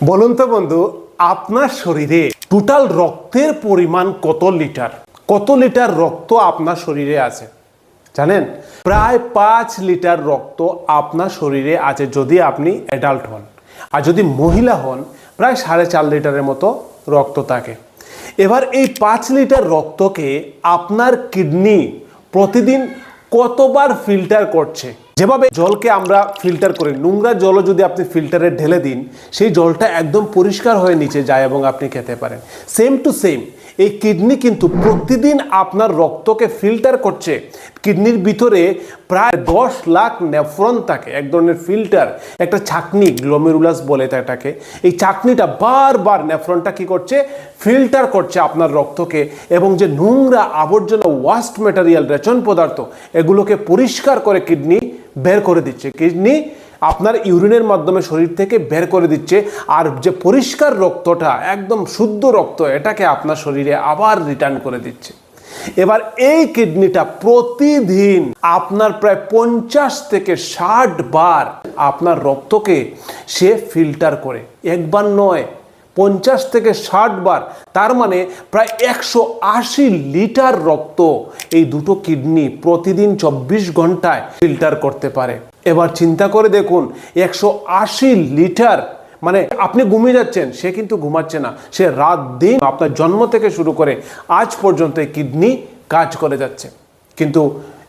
বলুন তো বন্ধু, আপনার শরীরে টোটাল রক্তের পরিমাণ কত লিটার? কত লিটার রক্ত আপনার শরীরে আছে? জানেন? প্রায় পাঁচ লিটার রক্ত আপনার শরীরে আছে যদি আপনি অ্যাডাল্ট হন। আর যদি মহিলা হন, প্রায় সাড়ে চার লিটারের মতো রক্ত থাকে। এবার এই পাঁচ লিটার রক্তকে আপনার কিডনি প্রতিদিন কতবার ফিল্টার করছে? যেভাবে জলকে আমরা ফিল্টার করি, নোংরা জলও যদি আপনি ফিল্টারে ঢেলে দিন, সেই জলটা একদম পরিষ্কার হয়ে নিচে যায় এবং আপনি খেতে পারেন। সেম টু সেম এই কিডনি কিন্তু প্রতিদিন আপনার রক্তকে ফিল্টার করছে। কিডনির ভিতরে প্রায় দশ লাখ নেফ্রন থাকে, এক ধরনের ফিল্টার একটা ছাকনি গ্লোমেরুলাস বলে এটাকে। এই ছাকনিটা বারবার নেফ্রনটা কি করছে? ফিল্টার করছে আপনার রক্তকে এবং যে নোংরা আবর্জনা ওয়াস্ট ম্যাটেরিয়াল রেচন পদার্থ, এগুলোকে পরিষ্কার করে কিডনি বের করে দিচ্ছে। কিডনি আপনার ইউরিনের মাধ্যমে শরীর থেকে বের করে দিচ্ছে। আর যে পরিষ্কার রক্তটা, একদম শুদ্ধ রক্ত, এটাকে আপনার শরীরে আবার রিটার্ন করে দিচ্ছে। এবার এই কিডনিটা প্রতিদিন আপনার প্রায় পঞ্চাশ থেকে ষাট বার আপনার রক্তকে সে ফিল্টার করে। একবার নয় পঞ্চাশ থেকে ষাট বার, তার মানে প্রায় একশো আশি লিটার রক্ত এই দুটো কিডনি প্রতিদিন চব্বিশ ঘন্টায় ফিল্টার করতে পারে। এবার চিন্তা করে দেখুন, একশো আশি লিটার মানে আপনি ঘুমিয়ে যাচ্ছেন, সে কিন্তু ঘুমাচ্ছে না, সে রাত দিন আপনার জন্ম থেকে শুরু করে আজ পর্যন্ত এই কিডনি কাজ করে যাচ্ছে। কিন্তু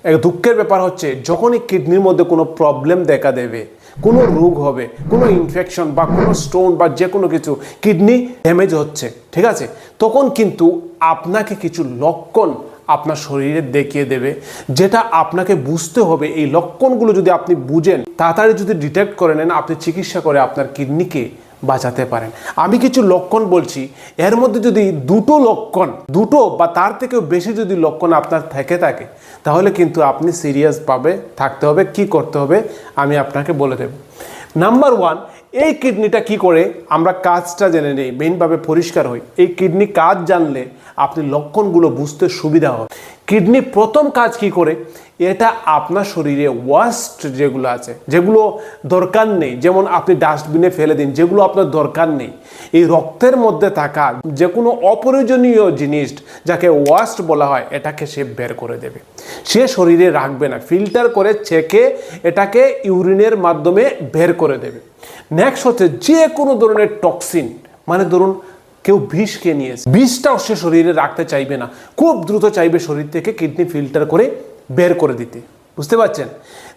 এক দুঃখের ব্যাপার হচ্ছে, যখনই কিডনির মধ্যে কোনো প্রবলেম দেখা দেবে, কোনো রোগ হবে, কোনো ইনফেকশন বা কোনো স্টোন বা যে কোনো কিছু, কিডনি ড্যামেজ হচ্ছে, ঠিক আছে? তখন কিন্তু আপনাকে কিছু লক্ষণ আপনার শরীরে দেখিয়ে দেবে, যেটা আপনাকে বুঝতে হবে। এই লক্ষণগুলো যদি আপনি বুঝেন, তাড়াতাড়ি যদি ডিটেক্ট করে নেন, আপনি চিকিৎসা করে আপনার কিডনিকে বাঁচাতে পারেন। আমি কিছু লক্ষণ বলছি, এর মধ্যে যদি দুটো লক্ষণ, দুটো বা তার থেকেও বেশি যদি লক্ষণ আপনার থেকে থাকে, তাহলে কিন্তু আপনি সিরিয়াসভাবে থাকতে হবে, কি করতে হবে, আমি আপনাকে বলে দেব। নাম্বার ওয়ান এই কিডনিটা কি করে? আমরা কাজটা জেনে নেই মেইনভাবে পরিষ্কার হই। এই কিডনি কাজ জানলে আপনি লক্ষণগুলো বুঝতে সুবিধা হবে। কিডনি প্রথম কাজ কি করে? এটা আপনার শরীরে ওয়াস্ট যেগুলো আছে, যেগুলো দরকার নেই, যেমন আপনি ডাস্টবিনে ফেলে দিন, যেগুলো আপনার দরকার নেই। এই রক্তের মধ্যে থাকা যে কোনো অপ্রয়োজনীয় জিনিস যাকে ওয়াস্ট বলা হয়, এটাকে সে বের করে দেবে। সে শরীরে রাখবে না ফিল্টার করে চেকে এটাকে ইউরিনের মাধ্যমে বের করে দেবে। নেক্সট হচ্ছে যে কোনো ধরনের টক্সিন মানে ধরুন কেউ বিষ খেয়ে নিয়েছে বিষটাও সে শরীরে রাখতে চাইবে না। খুব দ্রুত চাইবে শরীর থেকে কিডনি ফিল্টার করে বের করে দিতে। বুঝতে পারছেন?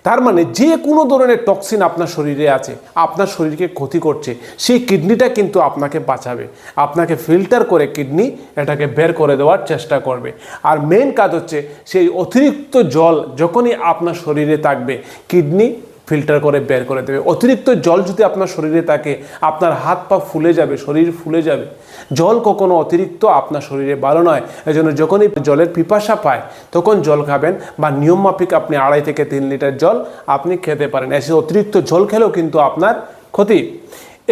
তার মানে যে কোনো ধরনের টক্সিন আপনার শরীরে আছে, আপনার শরীরকে ক্ষতি করছে, সেই কিডনিটা কিন্তু আপনাকে বাঁচাবে। আপনাকে ফিল্টার করে কিডনি এটাকে বের করে দেওয়ার চেষ্টা করবে। আর মেন কাজ হচ্ছে সেই অতিরিক্ত জল যখনই আপনার শরীরে থাকবে কিডনি ফিল্টার করে বের করে দেবে। অতিরিক্ত জল যদি আপনার শরীরে থাকে, আপনার হাত পা ফুলে যাবে, শরীর ফুলে যাবে। জল কখনো অতিরিক্ত আপনার শরীরে ভালো নয়। এই জন্য যখনই জলের পিপাসা পায়, তখন জল খাবেন বা নিয়ম মাফিক আপনি আড়াই থেকে তিন লিটার জল আপনি খেতে পারেন। এসে অতিরিক্ত জল খেলেও কিন্তু আপনার ক্ষতি।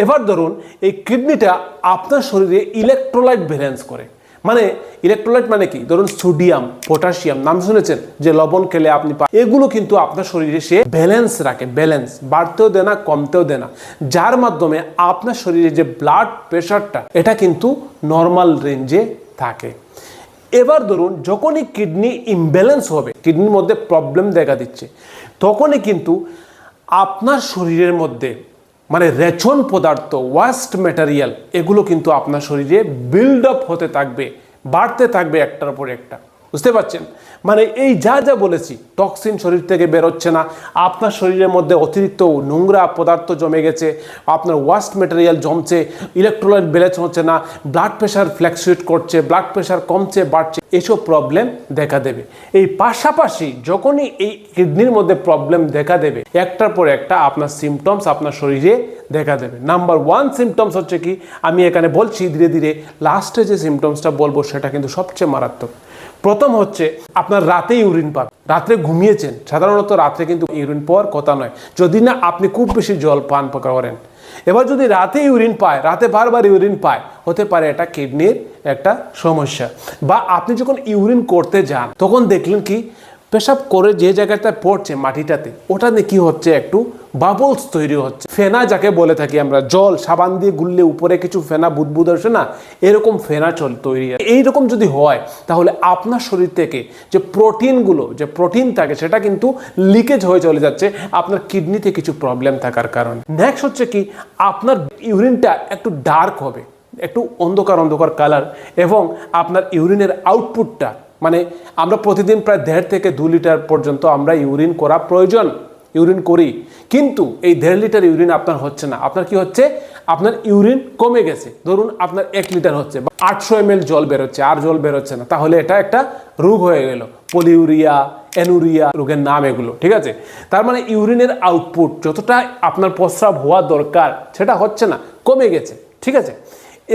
এবার ধরুন, এই কিডনিটা আপনার শরীরে ইলেকট্রোলাইট ব্যালেন্স করে। মানে ইলেকট্রোলাইট মানে কি? ধরুন সোডিয়াম পটাশিয়াম নাম শুনেছেন যে লবণ খেলে আপনি পা এগুলো কিন্তু আপনার শরীরে সে ব্যালেন্স রাখে ব্যালেন্স বাড়তেও দেয় না, কমতেও দেয় না। যার মাধ্যমে আপনার শরীরে যে ব্লাড প্রেশারটা এটা কিন্তু নর্মাল রেঞ্জে থাকে। এবার ধরুন, যখনই কিডনি ইমব্যালেন্স হবে কিডনির মধ্যে প্রবলেম দেখা দিচ্ছে, তখনই কিন্তু আপনার শরীরের মধ্যে মানে রেচন পদার্থ ওয়াস্ট ম্যাটেরিয়াল এগুলো কিন্তু আপনার শরীরে বিল্ড আপ হতে থাকবে, বাড়তে থাকবে একটার পর একটা। বুঝতে পারছেন? মানে এই যা যা বলেছি টক্সিন শরীর থেকে বেরোচ্ছে না। আপনার শরীরের মধ্যে অতিরিক্ত নোংরা পদার্থ জমে গেছে, আপনার ওয়াস্ট ম্যাটেরিয়াল জমছে ইলেকট্রোলাইট ব্যালেন্স হচ্ছে না ব্লাড প্রেশার ফ্ল্যাকচুয়েট করছে ব্লাড প্রেশার কমছে, বাড়ছে, এসব প্রবলেম দেখা দেবে। এই পাশাপাশি যখনই এই কিডনির মধ্যে প্রবলেম দেখা দেবে, একটার পর একটা আপনার সিমটমস আপনার শরীরে দেখা দেবে। নাম্বার ওয়ান সিমটমস হচ্ছে কি? আমি এখানে বলছি ধীরে ধীরে লাস্টে যে সিমটমসটা বলব, সেটা কিন্তু সবচেয়ে মারাত্মক। প্রথম হচ্ছে আপনার রাতে ইউরিন পান। রাত্রে ঘুমিয়েছেন, সাধারণত রাত্রে কিন্তু ইউরিন পাওয়ার কথা নয়। যদি না, আপনি খুব বেশি জল পান করেন। এবার যদি রাতে ইউরিন পায়, রাতে বারবার ইউরিন পায়, হতে পারে এটা কিডনির একটা সমস্যা। বা আপনি যখন ইউরিন করতে যান, তখন দেখলেন কি পেশাব করে যে জায়গাটা পড়ছে, মাটিটাতে, ওটা নিয়ে কি হচ্ছে একটু বাবলস তৈরি হচ্ছে ফেনা যাকে বলে থাকি আমরা, জল, সাবান দিয়ে গুললে উপরে কিছু ফেনা বুদবুদ আসে না, এরকম ফেনা চল তৈরি হয়। এইরকম যদি হয়, তাহলে আপনার শরীর থেকে যে প্রোটিনগুলো, যে প্রোটিন থাকে, সেটা কিন্তু লিকেজ হয়ে চলে যাচ্ছে, আপনার কিডনিতে কিছু প্রবলেম থাকার কারণে নেক্সট হচ্ছে কি, আপনার ইউরিনটা একটু ডার্ক হবে, একটু অন্ধকার অন্ধকার কালার এবং আপনার ইউরিনের আউটপুটটা মানে আমরা প্রতিদিন প্রায় দেড় থেকে দু লিটার পর্যন্ত আমরা ইউরিন করা প্রয়োজন, ইউরিন করি। কিন্তু এই দেড় লিটার ইউরিন আপনার হচ্ছে না। আপনার কি হচ্ছে? আপনার ইউরিন কমে গেছে। ধরুন আপনার এক লিটার হচ্ছে বা আটশো এম জল বেরোচ্ছে, আর জল বেরোচ্ছে না। তাহলে এটা একটা রোগ হয়ে গেল। পলিউরিয়া, অ্যানুরিয়া রোগের নাম এগুলো, ঠিক আছে? তার মানে ইউরিনের আউটপুট যতটা আপনার প্রস্রাব হওয়া দরকার, সেটা হচ্ছে না, কমে গেছে, ঠিক আছে?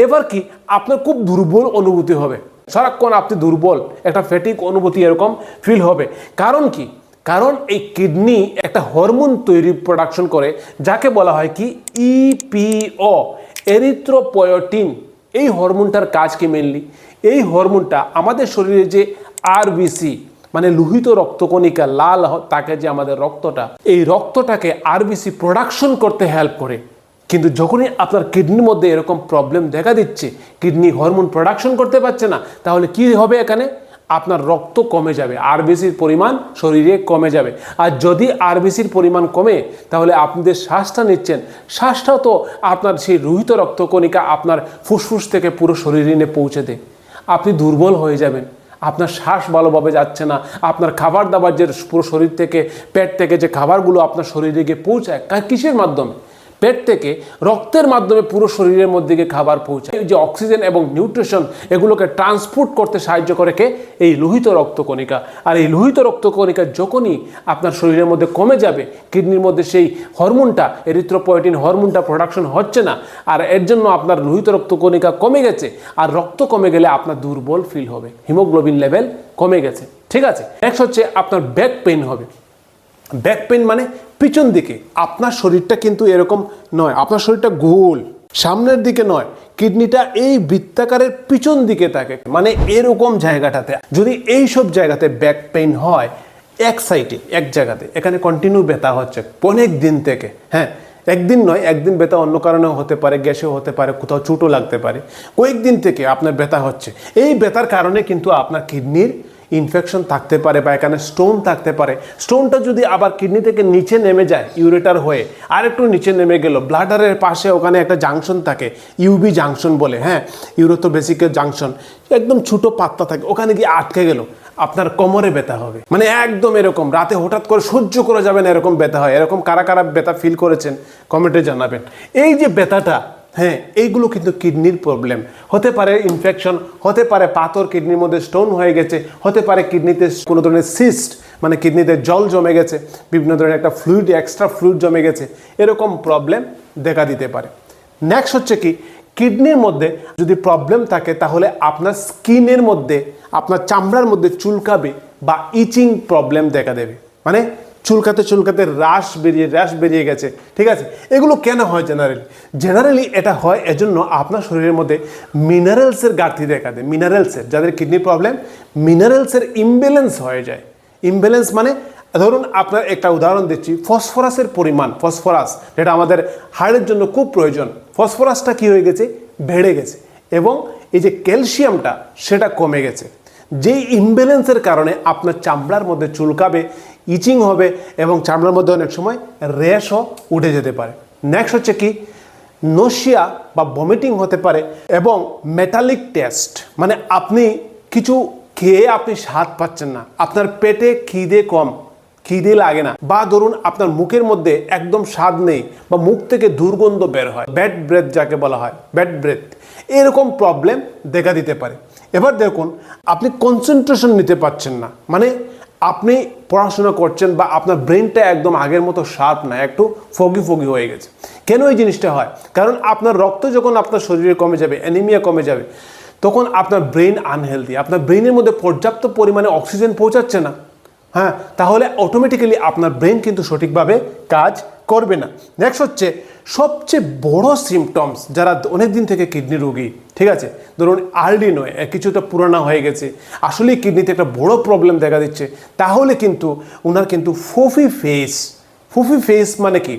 এবার কি? আপনার খুব দুর্বল অনুভূতি হবে। সারাক্ষণ আপনি দুর্বল, একটা ফ্যাটিক অনুভূতি এরকম ফিল হবে। কারণ কি? কারণ এই কিডনি একটা হরমোন তৈরি প্রোডাকশন করে, যাকে বলা হয় কি? E ইপিও এরিথ্রোপয়োটিন এই হরমোনটার কাজ কি মেনলি এই হরমোনটা আমাদের শরীরে যে আরবিসি মানে লোহিত রক্তকণিকা, লাল তাকে যে আমাদের রক্তটা, এই রক্তটাকে আরবিসি প্রোডাকশন করতে হেল্প করে। কিন্তু যখনই আপনার কিডনির মধ্যে এরকম প্রবলেম দেখা দিচ্ছে, কিডনি হরমোন প্রোডাকশন করতে পারছে না, তাহলে কি হবে এখানে? আপনার রক্ত কমে যাবে আরবিসির পরিমাণ শরীরে কমে যাবে। আর যদি আরবিসির পরিমাণ কমে, তাহলে আপনাদের শ্বাসটা নিচ্ছেন শ্বাসটাও তো আপনার সেই রোহিত রক্তকণিকা আপনার ফুসফুস থেকে পুরো শরীরে নিয়ে পৌঁছে দেয়। আপনি দুর্বল হয়ে যাবেন, আপনার শ্বাস ভালোভাবে যাচ্ছে না, আপনার খাবার দাবার যে পুরো শরীর থেকে, পেট থেকে যে খাবারগুলো আপনার শরীরে গিয়ে পৌঁছায় কিসের মাধ্যমে? পেট থেকে রক্তের মাধ্যমে পুরো শরীরের মধ্যে গিয়ে খাবার পৌঁছায়। যে অক্সিজেন এবং নিউট্রিশন এগুলোকে ট্রান্সপোর্ট করতে সাহায্য করে কে? এই লোহিত রক্তকণিকা। আর এই লোহিত রক্তকণিকা যখনই আপনার শরীরের মধ্যে কমে যাবে, কিডনির মধ্যে সেই হরমোনটা এরিথ্রোপয়েটিন হরমোনটা প্রোডাকশন হচ্ছে না, আর এর জন্য আপনার লোহিত রক্তকণিকা কমে গেছে, আর রক্ত কমে গেলে আপনার দুর্বল ফিল হবে। হিমোগ্লোবিন লেভেল কমে গেছে। ঠিক আছে? নেক্সট হচ্ছে আপনার ব্যাক পেইন হবে। ব্যাক পেন মানে পিছন দিকে। আপনার শরীরটা কিন্তু এরকম নয়, আপনার শরীরটা গোল, সামনের দিকে নয়, কিডনিটা এই বৃত্তাকারের পিছন দিকে থাকে। মানে এরকম জায়গাটাতে। যদি এই সব জায়গাতে ব্যাক পেইন হয়, এক সাইডে এক জায়গাতে, এখানে কন্টিনিউ ব্যথা হচ্ছে অনেক দিন থেকে। হ্যাঁ একদিন নয়, একদিন ব্যথা অন্য কারণেও হতে পারে, গ্যাসেও হতে পারে, কোথাও চুটও লাগতে পারে। কয়েকদিন থেকে আপনার ব্যথা হচ্ছে। এই ব্যথার কারণে কিন্তু আপনার কিডনির ইনফেকশন থাকতে পারে বা এখানে স্টোন থাকতে পারে। স্টোনটা যদি আবার কিডনি থেকে নিচে নেমে যায় ইউরেটার হয়ে আর একটু নিচে নেমে গেল ব্লাডারের পাশে ওখানে একটা জাংশন থাকে ইউবি জাংশন বলে হ্যাঁ ইউরোতো বেসিকের জাংশন একদম ছোটো পাত্তা থাকে, ওখানে গিয়ে আটকে গেল, আপনার কোমরে ব্যথা হবে। মানে একদম এরকম, রাতে হঠাৎ করে সহ্য করে যাবেন এরকম ব্যথা হয়, এরকম কারা কারা ব্যথা ফিল করেছেন কমেন্টে জানাবেন। এই যে ব্যথাটা হ্যাঁ এইগুলো কিন্তু কিডনির প্রবলেম হতে পারে ইনফেকশন হতে পারে পাথর কিডনির মধ্যে স্টোন হয়ে গেছে, হতে পারে কিডনিতে কোনো ধরনের সিস্ট মানে কিডনিতে জল জমে গেছে, বিভিন্ন ধরনের একটা ফ্লুইড এক্সট্রা ফ্লুইড জমে গেছে, এরকম প্রবলেম দেখা দিতে পারে। নেক্সট হচ্ছে কি, কিডনির মধ্যে যদি প্রবলেম থাকে, তাহলে আপনার স্কিনের মধ্যে, আপনার চামড়ার মধ্যে চুলকাবে বা ইচিং প্রবলেম দেখা দেবে। মানে চুলকাতে চুলকাতে রাশ বেরিয়ে র্যাশ বেরিয়ে গেছে। ঠিক আছে? এগুলো কেন হয় জেনারেলি জেনারেলি এটা হয় এজন্য আপনার শরীরের মধ্যে মিনারেলসের ঘাটতি দেখা দেয়। মিনারেলসের যাদের কিডনি প্রবলেম মিনারেলসের ইমব্যালেন্স হয়ে যায়। ইমব্যালেন্স মানে ধরুন আপনার একটা উদাহরণ দিচ্ছি, ফসফরাসের পরিমাণ, ফসফরাস, যেটা আমাদের হাড়ের জন্য খুব প্রয়োজন। ফসফরাসটা কি হয়ে গেছে? বেড়ে গেছে। এবং এই যে ক্যালসিয়ামটা, সেটা কমে গেছে। যেই ইমব্যালেন্সের কারণে আপনার চামড়ার মধ্যে চুলকাবে ইচিং হবে এবং চামড়ার মধ্যে অনেক সময় র্যাশও উঠে যেতে পারে। নেক্সট হচ্ছে কি? নশিয়া বা ভমিটিং হতে পারে এবং মেটালিক টেস্ট মানে আপনি কিছু খেয়ে আপনি স্বাদ পাচ্ছেন না। আপনার পেটে খিদে কম, খিদে লাগে না। বা ধরুন আপনার মুখের মধ্যে একদম স্বাদ নেই বা মুখ থেকে দুর্গন্ধ বের হয়। ব্যাড ব্রেথ যাকে বলা হয় ব্যাড ব্রেথ এরকম প্রবলেম দেখা দিতে পারে। এবার দেখুন, আপনি কনসেন্ট্রেশন নিতে পারছেন না। মানে আপনি পড়াশোনা করছেন বা আপনার ব্রেনটা একদম আগের মতো শার্প না, একটু ফগি ফগি হয়ে গেছে। কেন এই জিনিসটা হয়? কারণ আপনার রক্ত যখন আপনার শরীরে কমে যাবে অ্যানিমিয়া কমে যাবে, তখন আপনার ব্রেন আনহেলদি আপনার ব্রেনের মধ্যে পর্যাপ্ত পরিমাণে অক্সিজেন পৌঁছাচ্ছে না। হ্যাঁ তাহলে অটোমেটিক্যালি আপনার ব্রেন কিন্তু সঠিকভাবে কাজ করবে না। নেক্সট হচ্ছে সবচেয়ে বড় সিমটমস যারা অনেক দিন থেকে কিডনি রোগী, ঠিক আছে? ধরুন আর্লি নয় কিছুটা পুরানা হয়ে গেছে, আসলেই কিডনিতে একটা বড় প্রবলেম দেখা দিচ্ছে। তাহলে কিন্তু ওনার কিন্তু ফোফি ফেস ফুফি ফেস মানে কি?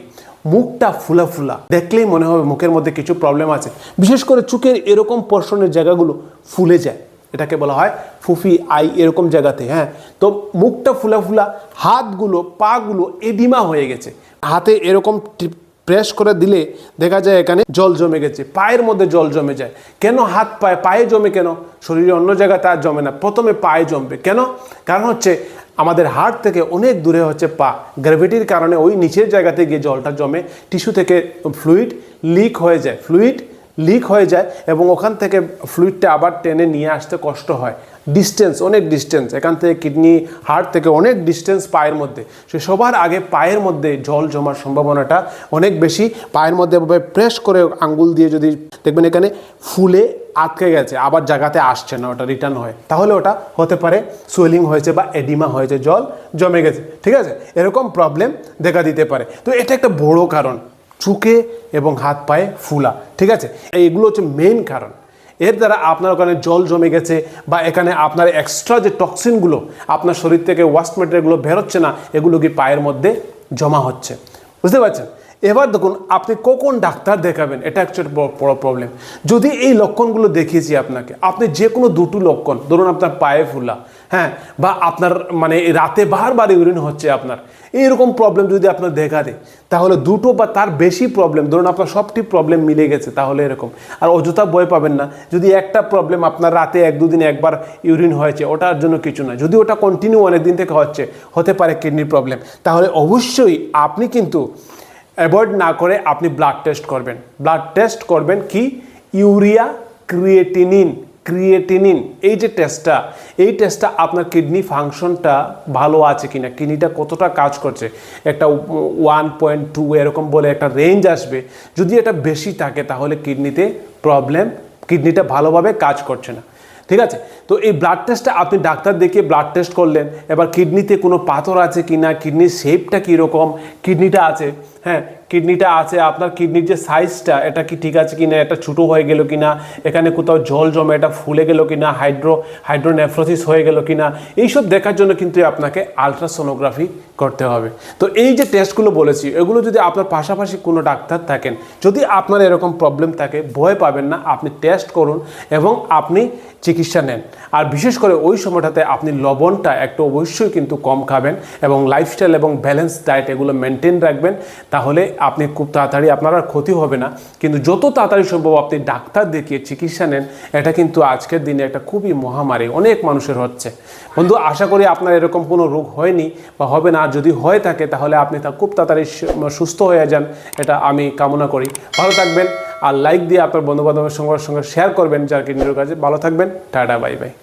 মুখটা ফুলা ফুলা, দেখলেই মনে হবে মুখের মধ্যে কিছু প্রবলেম আছে। বিশেষ করে চোখের এরকম পর্ষণের জায়গাগুলো ফুলে যায়, এটাকে বলা হয় ফুফি আই এরকম জায়গাতে হ্যাঁ? তো মুখটা ফুলা ফুলা, হাতগুলো, পাগুলো এডিমা হয়ে গেছে। হাতে এরকম প্রেস করে দিলে দেখা যায় এখানে জল জমে গেছে, পায়ের মধ্যে জল জমে যায়। কেন হাত পায়ে পায়ে জমে কেন? শরীরে অন্য জায়গায় তার জমে না। প্রথমে পায়ে জমবে। কেন? কারণ হচ্ছে আমাদের হার্ট থেকে অনেক দূরে হচ্ছে পা। গ্র্যাভিটির কারণে ওই নিচের জায়গাতে গিয়ে জলটা জমে টিস্যু থেকে ফ্লুইড লিক হয়ে যায়। ফ্লুইড লিক হয়ে যায় এবং ওখান থেকে ফ্লুইডটা আবার টেনে নিয়ে আসতে কষ্ট হয়। ডিস্টেন্স অনেক ডিস্টেন্স এখান থেকে কিডনি হার্ট থেকে অনেক ডিস্টেন্স পায়ের মধ্যে। সে সবার আগে পায়ের মধ্যে জল জমার সম্ভাবনাটা অনেক বেশি। পায়ের মধ্যে প্রেস করে আঙ্গুল দিয়ে যদি দেখবেন এখানে ফুলে আটকে গেছে, আবার জায়গাতে আসছে না, ওটা রিটার্ন হয়। তাহলে ওটা হতে পারে সোয়েলিং হয়েছে বা এডিমা হয়েছে, জল জমে গেছে। ঠিক আছে? এরকম প্রবলেম দেখা দিতে পারে। তো এটা একটা বড় কারণ। চুকে এবং হাত পায়ে ফুলা, ঠিক আছে? এইগুলো হচ্ছে মেইন কারণ। এর দ্বারা আপনার ওখানে জল জমে গেছে বা এখানে আপনার এক্সট্রা যে টক্সিনগুলো আপনার শরীর থেকে ওয়াস্ট মেটেরিয়ালগুলো বেরোচ্ছে না, এগুলো কি পায়ের মধ্যে জমা হচ্ছে। বুঝতে পারছেন? এবার দেখুন, আপনি কখন ডাক্তার দেখাবেন? এটা অ্যাকচুয়ালি বড় প্রবলেম যদি এই লক্ষণগুলো দেখিয়েছি আপনাকে, আপনি যে কোনো দুটো লক্ষণ, ধরুন আপনার পায়ে ফুলা হ্যাঁ বা আপনার মানে রাতে বারবার ইউরিন হচ্ছে আপনার, এইরকম প্রবলেম যদি আপনার দেখা দেয়, তাহলে দুটো বা তার বেশি প্রবলেম ধরুন আপনার সবটি প্রবলেম মিলে গেছে, তাহলে এরকম। আর অযথা বই পাবেন না, যদি একটা প্রবলেম আপনার রাতে এক দুদিন একবার ইউরিন হয়েছে, ওটার জন্য কিছু না। যদি ওটা কন্টিনিউ অনেক দিন থেকে হচ্ছে, হতে পারে কিডনির প্রবলেম তাহলে অবশ্যই আপনি কিন্তু অ্যাভয়েড না করে আপনি ব্লাড টেস্ট করবেন। ব্লাড টেস্ট করবেন কি? ইউরিয়া ক্রিয়েটিনিন ক্রিয়েটিনিন এই যে টেস্টটা এই টেস্টটা আপনার কিডনি ফাংশনটা ভালো আছে কিনা? কিডনিটা কতটা কাজ করছে? একটা ওয়ান পয়েন্ট টু এরকম বলে একটা রেঞ্জ আসবে। যদি এটা বেশি থাকে, তাহলে কিডনিতে প্রবলেম কিডনিটা ভালোভাবে কাজ করছে না। ঠিক আছে? তো এই ব্লাড টেস্টটা আপনি ডাক্তার দেখিয়ে ব্লাড টেস্ট করলেন। এবার কিডনিতে কোনো পাথর আছে কি না কিডনির শেপটা কীরকম? কিডনিটা আছে। হ্যাঁ কিডনিটা আছে, আপনার কিডনির যে সাইজটা এটা কি ঠিক আছে কিনা, এটা ছোটো হয়ে গেল কিনা, এখানে কোথাও জল জমে, এটা ফুলে গেল কিনা, হাইড্রো, হাইড্রোনেফ্রোসিস হয়ে গেল কিনা, এইসব দেখার জন্য কিন্তু আপনাকে আলট্রাসোনোগ্রাফি করতে হবে। তো এই যে টেস্টগুলো বলেছি, এগুলো যদি আপনার পাশাপাশি কোনো ডাক্তার থাকেন, যদি আপনার এরকম প্রবলেম থাকে, ভয় পাবেন না, আপনি টেস্ট করুন এবং আপনি চিকিৎসা নেন। আর বিশেষ করে ওই সময়টাতে আপনি লবণটা একটু অবশ্যই কিন্তু কম খাবেন এবং লাইফস্টাইল এবং ব্যালেন্স ডায়েট এগুলো মেনটেন রাখবেন। তাহলে আপনি খুব তাড়াতাড়ি, আপনার আর ক্ষতি হবে না। কিন্তু যত তাড়াতাড়ি সম্ভব আপনি ডাক্তার দেখিয়ে চিকিৎসা নেন, এটা কিন্তু আজকের দিনে একটা খুবই মহামারী, অনেক মানুষের হচ্ছে। বন্ধু, আশা করি আপনার এরকম কোনো রোগ হয়নি বা হবে না। যদি হয়ে থাকে, তাহলে আপনি তা খুব তাড়াতাড়ি সুস্থ হয়ে যান, এটা আমি কামনা করি। ভালো থাকবেন, আর লাইক দিয়ে আপনার বন্ধু বান্ধবের সঙ্গে সঙ্গে শেয়ার করবেন, যার কিডনির কাছে ভালো থাকবেন, টাটা বাই বাই